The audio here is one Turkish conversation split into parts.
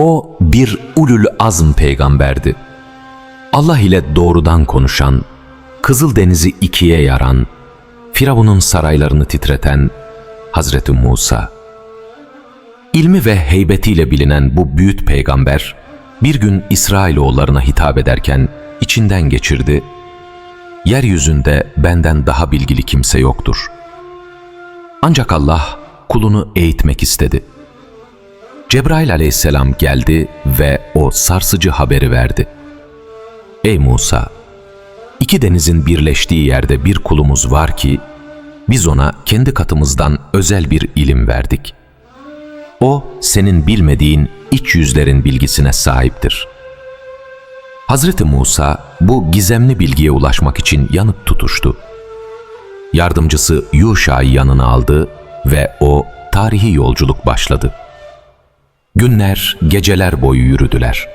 O bir ulul azm peygamberdi. Allah ile doğrudan konuşan, Kızıldeniz'i ikiye yaran, Firavun'un saraylarını titreten Hazreti Musa. İlmi ve heybetiyle bilinen bu büyük peygamber bir gün İsrailoğullarına hitap ederken içinden geçirdi. Yeryüzünde benden daha bilgili kimse yoktur. Ancak Allah kulunu eğitmek istedi. Cebrail aleyhisselam geldi ve o sarsıcı haberi verdi. Ey Musa! iki denizin birleştiği yerde bir kulumuz var ki, biz ona kendi katımızdan özel bir ilim verdik. O, senin bilmediğin iç yüzlerin bilgisine sahiptir. Hazreti Musa, bu gizemli bilgiye ulaşmak için yanıp tutuştu. Yardımcısı Yuşa'yı yanına aldı ve o tarihi yolculuk başladı. Günler, geceler boyu yürüdüler.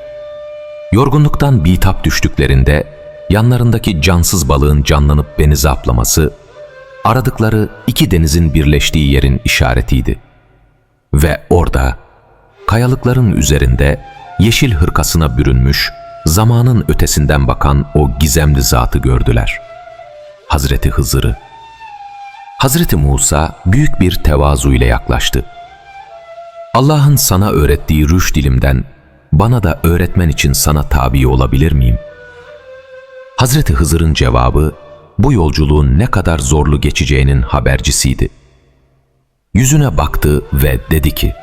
Yorgunluktan bitap düştüklerinde yanlarındaki cansız balığın canlanıp denize aplaması, aradıkları iki denizin birleştiği yerin işaretiydi. Ve orada, kayalıkların üzerinde yeşil hırkasına bürünmüş, zamanın ötesinden bakan o gizemli zatı gördüler. Hazreti Hızır'ı. Hazreti Musa büyük bir tevazu ile yaklaştı. Allah'ın sana öğrettiği rüş dilimden bana da öğretmen için sana tabi olabilir miyim? Hazreti Hızır'ın cevabı bu yolculuğun ne kadar zorlu geçeceğinin habercisiydi. Yüzüne baktı ve dedi ki,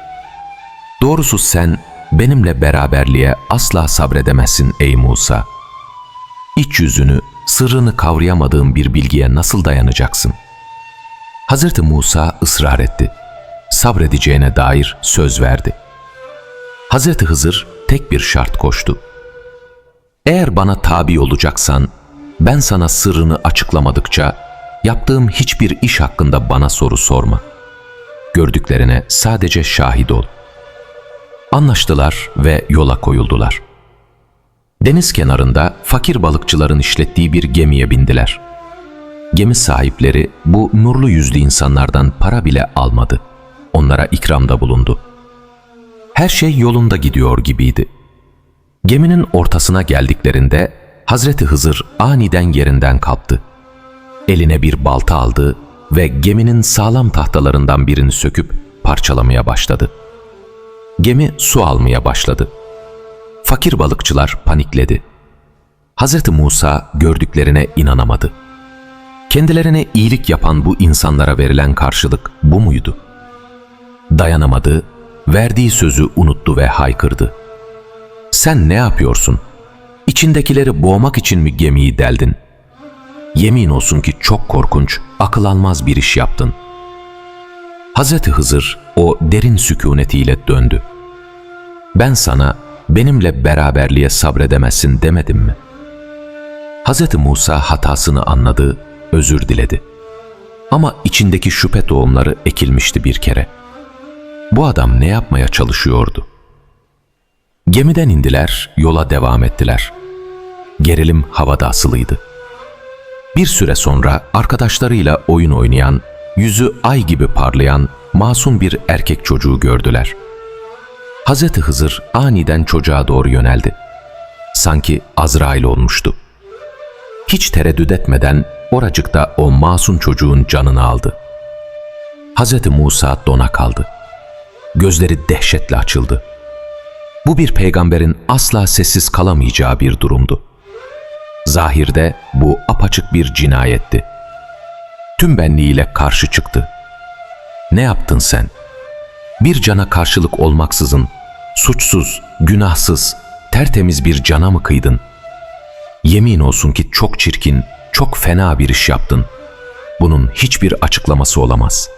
Doğrusu sen benimle beraberliğe asla sabredemezsin ey Musa. İç yüzünü, sırrını kavrayamadığın bir bilgiye nasıl dayanacaksın? Hazreti Musa ısrar etti. Sabredeceğine dair söz verdi. Hazreti Hızır tek bir şart koştu. Eğer bana tabi olacaksan, ben sana sırrını açıklamadıkça yaptığım hiçbir iş hakkında bana soru sorma. Gördüklerine sadece şahit ol. Anlaştılar ve yola koyuldular. Deniz kenarında fakir balıkçıların işlettiği bir gemiye bindiler. Gemi sahipleri bu nurlu yüzlü insanlardan para bile almadı. Onlara ikramda bulundu. Her şey yolunda gidiyor gibiydi. Geminin ortasına geldiklerinde Hazreti Hızır aniden yerinden kalktı. Eline bir balta aldı ve geminin sağlam tahtalarından birini söküp parçalamaya başladı. Gemi su almaya başladı. Fakir balıkçılar panikledi. Hazreti Musa gördüklerine inanamadı. Kendilerine iyilik yapan bu insanlara verilen karşılık bu muydu? Dayanamadı, verdiği sözü unuttu ve haykırdı. Sen ne yapıyorsun? İçindekileri boğmak için mi gemiyi deldin? Yemin olsun ki çok korkunç, akıl almaz bir iş yaptın. Hazreti Hızır o derin sükunetiyle döndü. Ben sana benimle beraberliğe sabredemezsin demedim mi? Hazreti Musa hatasını anladı, özür diledi. Ama içindeki şüphe tohumları ekilmişti bir kere. Bu adam ne yapmaya çalışıyordu? Gemiden indiler, yola devam ettiler. Gerilim havada asılıydı. Bir süre sonra arkadaşlarıyla oyun oynayan, yüzü ay gibi parlayan masum bir erkek çocuğu gördüler. Hazreti Hızır aniden çocuğa doğru yöneldi. Sanki Azrail olmuştu. Hiç tereddüt etmeden oracıkta o masum çocuğun canını aldı. Hazreti Musa dona kaldı. Gözleri dehşetle açıldı. Bu bir peygamberin asla sessiz kalamayacağı bir durumdu. Zahirde bu apaçık bir cinayetti. Tüm benliğiyle karşı çıktı. Ne yaptın sen? Bir cana karşılık olmaksızın, suçsuz, günahsız, tertemiz bir cana mı kıydın? Yemin olsun ki çok çirkin, çok fena bir iş yaptın. Bunun hiçbir açıklaması olamaz.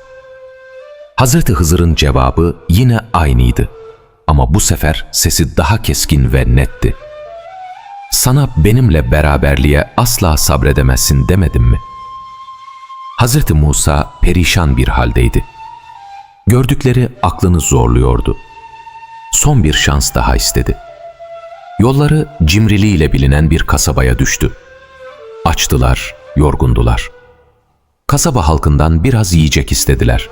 Hazreti Hızır'ın cevabı yine aynıydı. Ama bu sefer sesi daha keskin ve netti. Sana benimle beraberliğe asla sabredemezsin demedim mi? Hazreti Musa perişan bir haldeydi. Gördükleri aklını zorluyordu. Son bir şans daha istedi. Yolları cimriliğiyle bilinen bir kasabaya düştü. Açtılar, yorgundular. Kasaba halkından biraz yiyecek istediler.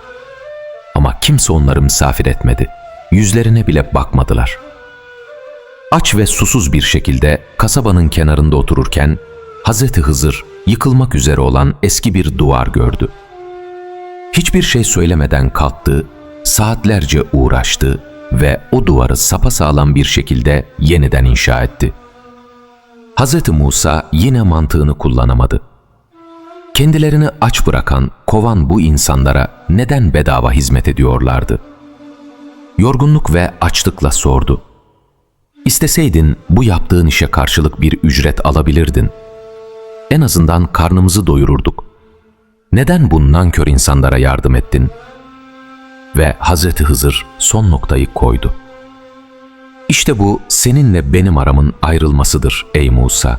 Ama kimse onları misafir etmedi. Yüzlerine bile bakmadılar. aç ve susuz bir şekilde kasabanın kenarında otururken Hazreti Hızır yıkılmak üzere olan eski bir duvar gördü. Hiçbir şey söylemeden kalktı, saatlerce uğraştı ve o duvarı sapasağlam bir şekilde yeniden inşa etti. Hz. Musa yine mantığını kullanamadı. Kendilerini aç bırakan, kovan bu insanlara neden bedava hizmet ediyorlardı? Yorgunluk ve açlıkla sordu. İsteseydin bu yaptığın işe karşılık bir ücret alabilirdin. En azından karnımızı doyururduk. Neden bu nankör insanlara yardım ettin? Ve Hazreti Hızır son noktayı koydu. İşte bu seninle benim aramın ayrılmasıdır ey Musa.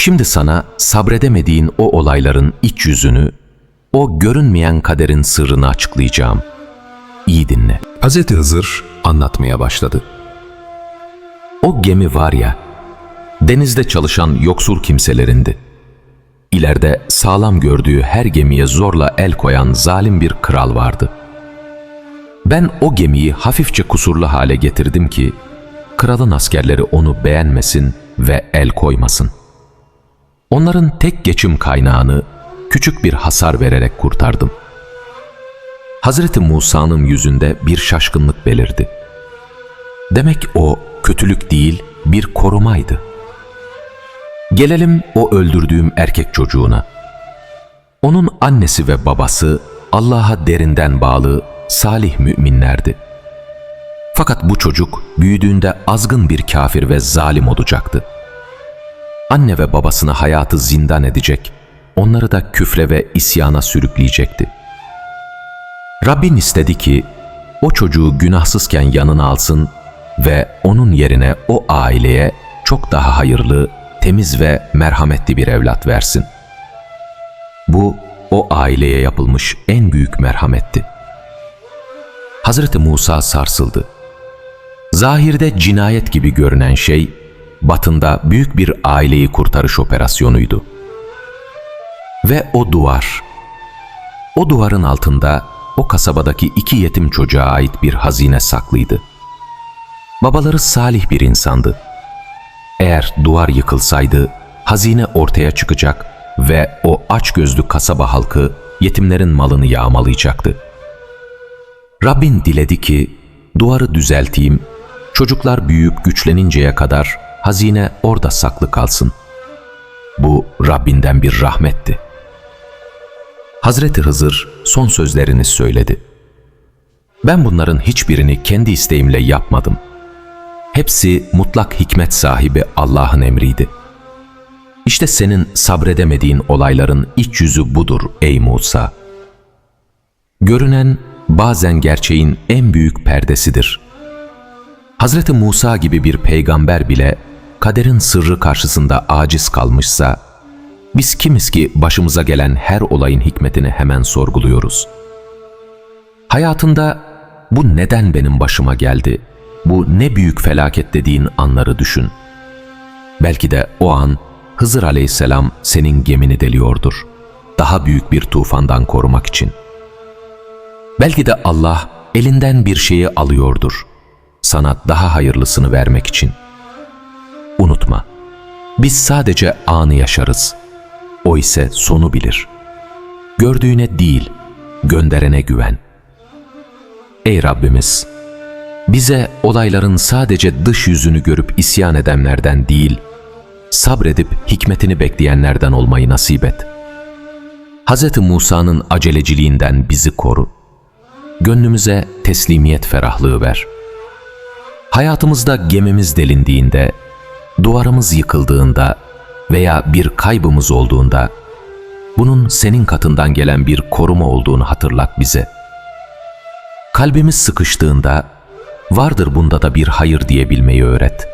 Şimdi sana sabredemediğin o olayların iç yüzünü, o görünmeyen kaderin sırrını açıklayacağım. İyi dinle. Hz. Hızır anlatmaya başladı. O gemi var ya, denizde çalışan yoksul kimselerindi. İleride sağlam gördüğü her gemiye zorla el koyan zalim bir kral vardı. Ben o gemiyi hafifçe kusurlu hale getirdim ki, kralın askerleri onu beğenmesin ve el koymasın. Onların tek geçim kaynağını küçük bir hasar vererek kurtardım. Hazreti Musa'nın yüzünde bir şaşkınlık belirdi. Demek o kötülük değil, bir korumaydı. Gelelim o öldürdüğüm erkek çocuğuna. Onun annesi ve babası Allah'a derinden bağlı salih müminlerdi. Fakat bu çocuk büyüdüğünde azgın bir kafir ve zalim olacaktı. Anne ve babasını hayatı zindan edecek, onları da küfre ve isyana sürükleyecekti. Rabbin istedi ki o çocuğu günahsızken yanına alsın ve onun yerine o aileye çok daha hayırlı, temiz ve merhametli bir evlat versin. Bu o aileye yapılmış en büyük merhametti. Hazreti Musa sarsıldı. Zahirde cinayet gibi görünen şey, batında büyük bir aileyi kurtarış operasyonuydu. Ve o duvar, o duvarın altında o kasabadaki iki yetim çocuğa ait bir hazine saklıydı. Babaları salih bir insandı. Eğer duvar yıkılsaydı, hazine ortaya çıkacak ve o açgözlü kasaba halkı yetimlerin malını yağmalayacaktı. Rabbin diledi ki, duvarı düzelteyim, çocuklar büyüyüp güçleninceye kadar hazine orada saklı kalsın. Bu Rabbinden bir rahmetti. Hazreti Hızır son sözlerini söyledi. Ben bunların hiçbirini kendi isteğimle yapmadım. Hepsi mutlak hikmet sahibi Allah'ın emriydi. İşte senin sabredemediğin olayların iç yüzü budur ey Musa. Görünen bazen gerçeğin en büyük perdesidir. Hazreti Musa gibi bir peygamber bile kaderin sırrı karşısında aciz kalmışsa, biz kimiz ki başımıza gelen her olayın hikmetini hemen sorguluyoruz. Hayatında bu neden benim başıma geldi, bu ne büyük felaket dediğin anları düşün. Belki de o an Hızır aleyhisselam senin gemini deliyordur. Daha büyük bir tufandan korumak için. Belki de Allah elinden bir şeyi alıyordur. Sana daha hayırlısını vermek için. Unutma, biz sadece anı yaşarız. O ise sonu bilir. Gördüğüne değil, gönderene güven. Ey Rabbimiz! Bize olayların sadece dış yüzünü görüp isyan edenlerden değil, sabredip hikmetini bekleyenlerden olmayı nasip et. Hz. Musa'nın aceleciliğinden bizi koru. Gönlümüze teslimiyet ferahlığı ver. Hayatımızda gemimiz delindiğinde, duvarımız yıkıldığında veya bir kaybımız olduğunda, bunun senin katından gelen bir koruma olduğunu hatırlat bize. Kalbimiz sıkıştığında, vardır bunda da bir hayır diyebilmeyi öğret.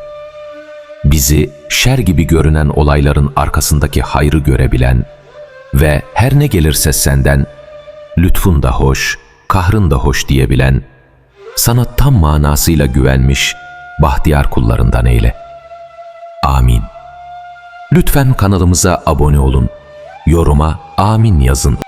Bizi şer gibi görünen olayların arkasındaki hayrı görebilen ve her ne gelirse senden, lütfun da hoş, kahrın da hoş diyebilen, sana tam manasıyla güvenmiş, bahtiyar kullarından eyle. Amin. Lütfen kanalımıza abone olun, yoruma amin yazın.